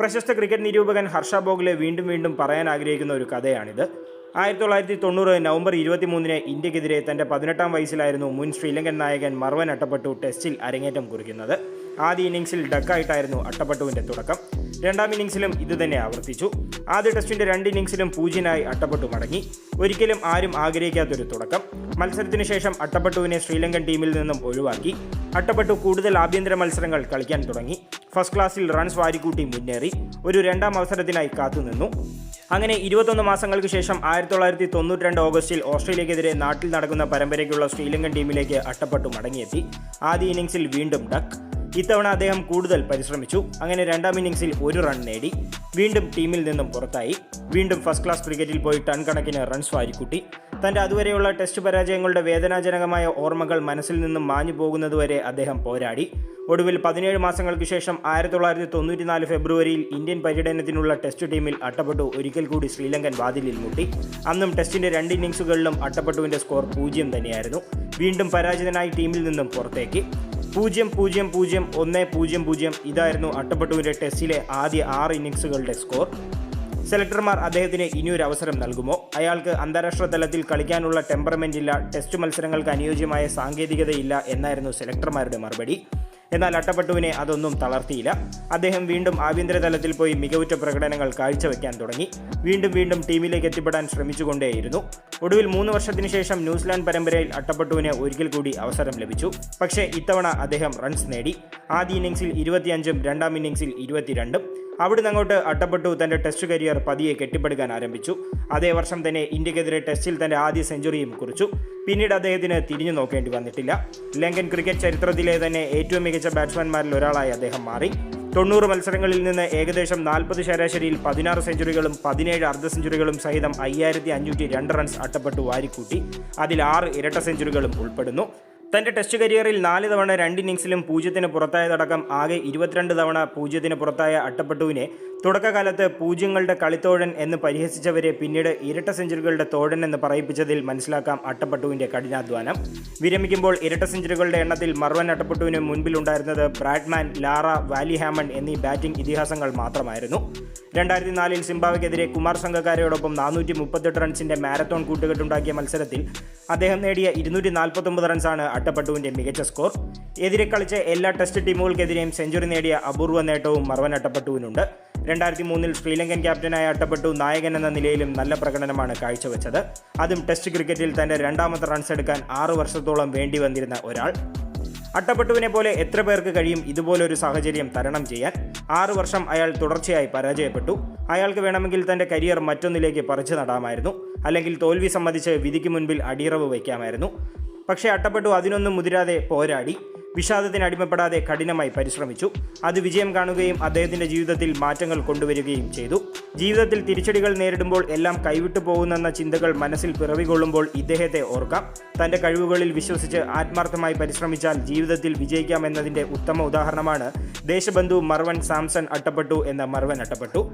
പ്രശസ്ത ക്രിക്കറ്റ് നിരൂപകൻ ഹർഷ ബോഗ്ലെ വീണ്ടും വീണ്ടും പറയാൻ ആഗ്രഹിക്കുന്ന ഒരു കഥയാണിത്. ആയിരത്തി തൊള്ളായിരത്തി തൊണ്ണൂറ് നവംബർ ഇരുപത്തിമൂന്നിന് ഇന്ത്യക്കെതിരെ തന്റെ പതിനെട്ടാം വയസ്സിലായിരുന്നു മുൻ ശ്രീലങ്കൻ നായകൻ മർവൻ അട്ടപ്പട്ടു ടെസ്റ്റിൽ അരങ്ങേറ്റം കുറിക്കുന്നത്. ആദ്യ ഇന്നിംഗ്സിൽ ഡക്കായിട്ടായിരുന്നു അട്ടപ്പട്ടുവിന്റെ തുടക്കം. രണ്ടാം ഇന്നിംഗ്സിലും ഇതുതന്നെ ആവർത്തിച്ചു. ആദ്യ ടെസ്റ്റിന്റെ രണ്ട് ഇന്നിംഗ്സിലും പൂജ്യനായി അട്ടപ്പട്ടു മടങ്ങി. ഒരിക്കലും ആരും ആഗ്രഹിക്കാത്തൊരു തുടക്കം. മത്സരത്തിന് ശേഷം അട്ടപ്പട്ടുവിനെ ശ്രീലങ്കൻ ടീമിൽ നിന്നും ഒഴിവാക്കി. അട്ടപ്പട്ടു കൂടുതൽ ആഭ്യന്തര മത്സരങ്ങൾ കളിക്കാൻ തുടങ്ങി. ഫസ്റ്റ് ക്ലാസ്സിൽ റൺസ് വാരിക്കൂട്ടി മുന്നേറി ഒരു രണ്ടാം അവസരത്തിനായി കാത്തുനിന്നു. അങ്ങനെ ഇരുപത്തൊന്ന് മാസങ്ങൾക്ക് ശേഷം ആയിരത്തി തൊള്ളായിരത്തി തൊണ്ണൂറ്റി രണ്ട് ഓഗസ്റ്റിൽ ഓസ്ട്രേലിയക്കെതിരെ നാട്ടിൽ നടക്കുന്ന പരമ്പരയ്ക്കുള്ള ശ്രീലങ്കൻ ടീമിലേക്ക് അട്ടപ്പെട്ടു മടങ്ങിയെത്തി. ആദ്യ ഇന്നിംഗ്സിൽ വീണ്ടും ഡക്ക്. ഇത്തവണ അദ്ദേഹം കൂടുതൽ പരിശ്രമിച്ചു. അങ്ങനെ രണ്ടാം ഇന്നിംഗ്സിൽ ഒരു റൺ നേടി. വീണ്ടും ടീമിൽ നിന്നും പുറത്തായി. വീണ്ടും ഫസ്റ്റ് ക്ലാസ് ക്രിക്കറ്റിൽ പോയി ടൺ കണക്കിന് റൺസ് വാരിക്കൂട്ടി. തന്റെ അതുവരെയുള്ള ടെസ്റ്റ് പരാജയങ്ങളുടെ വേദനാജനകമായ ഓർമ്മകൾ മനസ്സിൽ നിന്നും മാഞ്ഞു പോകുന്നതുവരെ അദ്ദേഹം പോരാടി. ഒടുവിൽ പതിനേഴ് മാസങ്ങൾക്ക് ശേഷം ആയിരത്തി തൊള്ളായിരത്തി തൊണ്ണൂറ്റിനാല് ഫെബ്രുവരിയിൽ ഇന്ത്യൻ പര്യടനത്തിനുള്ള ടെസ്റ്റ് ടീമിൽ അട്ടപ്പെട്ടു. ഒരിക്കൽ കൂടി ശ്രീലങ്കൻ വാതിലിൽ മുട്ടി. അന്നും ടെസ്റ്റിന്റെ രണ്ട് ഇന്നിംഗ്സുകളിലും അട്ടപ്പട്ടുവിന്റെ സ്കോർ പൂജ്യം തന്നെയായിരുന്നു. വീണ്ടും പരാജിതനായി ടീമിൽ നിന്നും പുറത്തേക്ക്. പൂജ്യം പൂജ്യം പൂജ്യം ഒന്ന് പൂജ്യം പൂജ്യം ഇതായിരുന്നു അട്ടപ്പട്ടുവിന്റെ ടെസ്റ്റിലെ ആദ്യ ആറ് ഇന്നിംഗ്സുകളുടെ സ്കോർ. സെലക്ടർമാർ അദ്ദേഹത്തിന് ഇനിയൊരു അവസരം നൽകുമോ? അയാൾക്ക് അന്താരാഷ്ട്ര തലത്തിൽ കളിക്കാനുള്ള ടെമ്പറമെന്റ് ഇല്ല ടെസ്റ്റ് മത്സരങ്ങൾക്ക് അനുയോജ്യമായ സാങ്കേതികതയില്ല എന്നായിരുന്നു സെലക്ടർമാരുടെ മറുപടി. എന്നാൽ അട്ടപ്പട്ടുവിനെ അതൊന്നും തളർത്തിയില്ല. അദ്ദേഹം വീണ്ടും ആഭ്യന്തര തലത്തിൽ പോയി മികവുറ്റ പ്രകടനങ്ങൾ കാഴ്ചവെക്കാൻ തുടങ്ങി. വീണ്ടും വീണ്ടും ടീമിലേക്ക് എത്തിപ്പെടാൻ ശ്രമിച്ചുകൊണ്ടേയിരുന്നു. ഒടുവിൽ മൂന്ന് വർഷത്തിന് ശേഷം ന്യൂസിലാൻഡ് പരമ്പരയിൽ അട്ടപ്പട്ടുവിന് ഒരിക്കൽ കൂടി അവസരം ലഭിച്ചു. പക്ഷേ ഇത്തവണ അദ്ദേഹം റൺസ് നേടി. ആദ്യ ഇന്നിംഗ്സിൽ ഇരുപത്തിയഞ്ചും രണ്ടാം ഇന്നിംഗ്സിൽ ഇരുപത്തിരണ്ടും. അവിടുന്ന് അങ്ങോട്ട് അട്ടപ്പെട്ടു. തന്റെ ടെസ്റ്റ് കരിയർ പതിയെ കെട്ടിപ്പടുക്കാൻ ആരംഭിച്ചു. അതേ വർഷം തന്നെ ഇന്ത്യക്കെതിരെ ടെസ്റ്റിൽ തന്റെ ആദ്യ സെഞ്ചുറിയും കുറിച്ചു. പിന്നീട് അദ്ദേഹത്തിന് തിരിഞ്ഞു നോക്കേണ്ടി വന്നിട്ടില്ല. ലങ്കൻ ക്രിക്കറ്റ് ചരിത്രത്തിലെ തന്നെ ഏറ്റവും മികച്ച ബാറ്റ്സ്മാൻമാരിൽ ഒരാളായി അദ്ദേഹം മാറി. തൊണ്ണൂറ് മത്സരങ്ങളിൽ നിന്ന് ഏകദേശം നാൽപ്പത് ശരാശരിയിൽ പതിനാറ് സെഞ്ചുറികളും പതിനേഴ് അർദ്ധ സെഞ്ചുറികളും സഹിതം അയ്യായിരത്തി അഞ്ഞൂറ്റി രണ്ട് റൺസ് അട്ടപ്പെട്ടു വാരിക്കൂട്ടി. അതിൽ ആറ് ഇരട്ട സെഞ്ചുറികളും ഉൾപ്പെടുന്നു. തന്റെ ടെസ്റ്റ് കരിയറിൽ നാല് തവണ രണ്ട് ഇന്നിംഗ്സിലും പൂജ്യത്തിന് പുറത്തായതടക്കം ആകെ ഇരുപത്തിരണ്ട് തവണ പൂജ്യത്തിന് പുറത്തായ അട്ടപ്പട്ടുവിനെ തുടക്കകാലത്ത് പൂജ്യങ്ങളുടെ കളിത്തോഴൻ എന്ന് പരിഹസിച്ചവരെ പിന്നീട് ഇരട്ട സെഞ്ചുറികളുടെ തോഴൻ എന്ന് പറയിപ്പിച്ചതിൽ മനസ്സിലാക്കാം അട്ടപ്പട്ടുവിന്റെ കഠിനാധ്വാനം. വിരമിക്കുമ്പോൾ ഇരട്ട സെഞ്ചുറികളുടെ എണ്ണത്തിൽ മർവൻ അട്ടപ്പട്ടുവിന് മുൻപിലുണ്ടായിരുന്നത് ബ്രാഡ്മാൻ ലാറ വാലി ഹാമൺ എന്നീ ബാറ്റിംഗ് ഇതിഹാസങ്ങൾ മാത്രമായിരുന്നു. രണ്ടായിരത്തി നാലിൽ സിംബാവയ്ക്കെതിരെ കുമാർ സംഘക്കാരയോടൊപ്പം നാനൂറ്റി മുപ്പത്തെട്ട് റൺസിന്റെ മാരത്തോൺ കൂട്ടുകെട്ടുണ്ടാക്കിയ മത്സരത്തിൽ അദ്ദേഹം നേടിയ ഇരുന്നൂറ്റി നാൽപ്പത്തൊമ്പത് റൺസാണ് അട്ടപ്പട്ടുവിന്റെ മികച്ച സ്കോർ. എതിരെ കളിച്ച എല്ലാ ടെസ്റ്റ് ടീമുകൾക്കെതിരെയും സെഞ്ചുറി നേടിയ അപൂർവ നേട്ടവും മർവൻ അട്ടപ്പട്ടുവിനുണ്ട്. രണ്ടായിരത്തി മൂന്നിൽ ശ്രീലങ്കൻ ക്യാപ്റ്റനായ അട്ടപ്പെട്ടു നായകൻ എന്ന നിലയിലും നല്ല പ്രകടനമാണ് കാഴ്ചവെച്ചത്. അതും ടെസ്റ്റ് ക്രിക്കറ്റിൽ തന്റെ രണ്ടാമത്തെ റൺസ് എടുക്കാൻ ആറു വർഷത്തോളം വേണ്ടി വന്നിരുന്ന ഒരാൾ. അട്ടപ്പെട്ടുവിനെ പോലെ എത്ര പേർക്ക് കഴിയും ഇതുപോലൊരു സാഹചര്യം തരണം ചെയ്യാൻ? ആറു വർഷം അയാൾ തുടർച്ചയായി പരാജയപ്പെട്ടു. അയാൾക്ക് വേണമെങ്കിൽ തന്റെ കരിയർ മറ്റൊന്നിലേക്ക് പറിച്ചു നടാമായിരുന്നു. അല്ലെങ്കിൽ തോൽവി സമ്മതിച്ച് വിധിക്ക് മുൻപിൽ അടിയറവ് വയ്ക്കാമായിരുന്നു. പക്ഷേ അട്ടപ്പെട്ടു. അതിനൊന്നും മുതിരാതെ പോരാടി. വിഷാദത്തിന് അടിമപ്പെടാതെ കഠിനമായി പരിശ്രമിച്ചു. അത് വിജയം കാണുകയും അദ്ദേഹത്തിന്റെ ജീവിതത്തിൽ മാറ്റങ്ങൾ കൊണ്ടുവരികയും ചെയ്തു. ജീവിതത്തിൽ തിരിച്ചടികൾ നേരിടുമ്പോൾ എല്ലാം കൈവിട്ടു പോകുന്നെന്ന ചിന്തകൾ മനസ്സിൽ പിറവികൊള്ളുമ്പോൾ ഇദ്ദേഹത്തെ ഓർക്കാം. തന്റെ കഴിവുകളിൽ വിശ്വസിച്ച് ആത്മാർത്ഥമായി പരിശ്രമിച്ചാൽ ജീവിതത്തിൽ വിജയിക്കാം എന്നതിന്റെ ഉത്തമ ഉദാഹരണമാണ് ദേശബന്ധു മർവൻ സാംസൺ അട്ടപ്പെട്ടു എന്ന മർവൻ അട്ടപ്പെട്ടു.